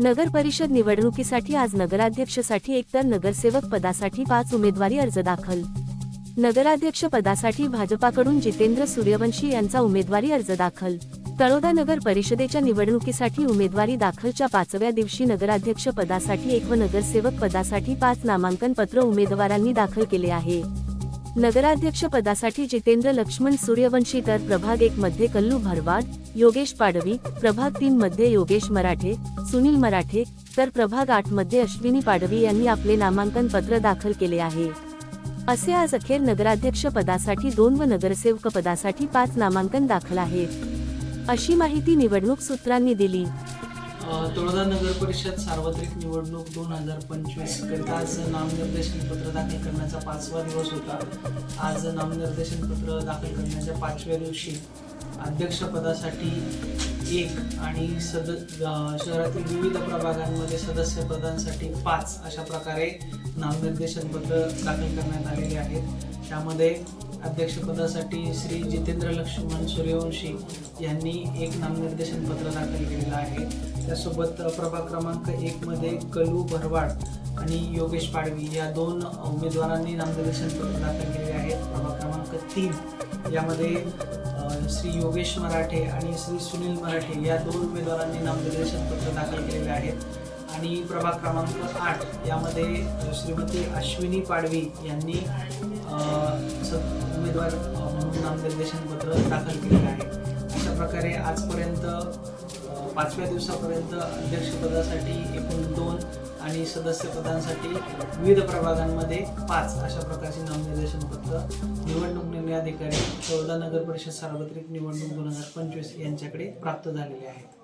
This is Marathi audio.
नगर परिषद निवडणुकीसाठी आज नगराध्यक्षसाठी एक तर नगरसेवक पदासाठी पाच उमेदवारी अर्ज दाखल. नगराध्यक्ष पदासाठी भाजपाकडून जितेंद्र सूर्यवंशी यांचा उमेदवारी अर्ज दाखल. तळोदा नगर परिषदेच्या निवडणुकीसाठी उमेदवारी दाखलच्या पाचव्या दिवशी नगराध्यक्ष पदासाठी एक व नगरसेवक पदासाठी पाच नामांकन पत्र उमेदवारांनी दाखल केले आहे. नगराध्यक्ष पदासाठी जितेंद्र लक्ष्मण सूर्यवंशी तर प्रभाग एक मध्ये कल्लू भरवाड योगेश पाडवी प्रभाग तीन मध्ये योगेश मराठे सुनील मराठे तर प्रभाग आठमध्ये अश्विनी पाडवी यांनी आपले नामांकन पत्र दाखल केले आहे. असे आज अखेर नगराध्यक्ष पदासाठी दोन व नगरसेवक पदासाठी पाच नामांकन दाखल आहेत. अशी माहिती निवडणूक सूत्रांनी दिली. तळोदा नगर परिषद सार्वत्रिक निवडणूक दोन हजार पंचवीस करिता आज नामनिर्देशन पत्र दाखल करण्याचा पाचवा दिवस होता. आज नामनिर्देशन पत्र दाखल करण्याच्या पाचव्या दिवशी अध्यक्षपदासाठी एक आणि सद शहरातील विविध प्रभागांमध्ये सदस्यपदांसाठी पाच अशा प्रकारे नामनिर्देशन पत्र दाखल करण्यात आलेले आहेत. त्यामध्ये अध्यक्षपदासाठी श्री जितेंद्र लक्ष्मण सूर्यवंशी यांनी एक नामनिर्देशन पत्र दाखल केलेलं आहे. त्यासोबत प्रभाग क्रमांक एकमध्ये कलू भरवाड आणि योगेश पाडवी या दोन उमेदवारांनी नामनिर्देशन पत्र दाखल केलेले आहेत. प्रभाग क्रमांक तीन यामध्ये श्री योगेश मराठे आणि श्री सुनील मराठे या दोन उमेदवारांनी नामनिर्देशन पत्र दाखल केलेले आहेत. आणि प्रभाग क्रमांक आठ यामध्ये श्रीमती अश्विनी पाडवी यांनी स- उमेदवार म्हणून नामनिर्देशन पत्र दाखल केलेलं आहे. अशा प्रकारे आजपर्यंत पाचव्या दिवसापर्यंत अध्यक्षपदासाठी एकूण दोन आणि सदस्यपदांसाठी विविध प्रभागांमध्ये पाच अशा प्रकारचे नामनिर्देशन पत्र निवडणूक निर्णय अधिकारी चौदा नगर परिषद सार्वत्रिक निवडणूक दोन हजार पंचवीस यांच्याकडे प्राप्त झालेले आहे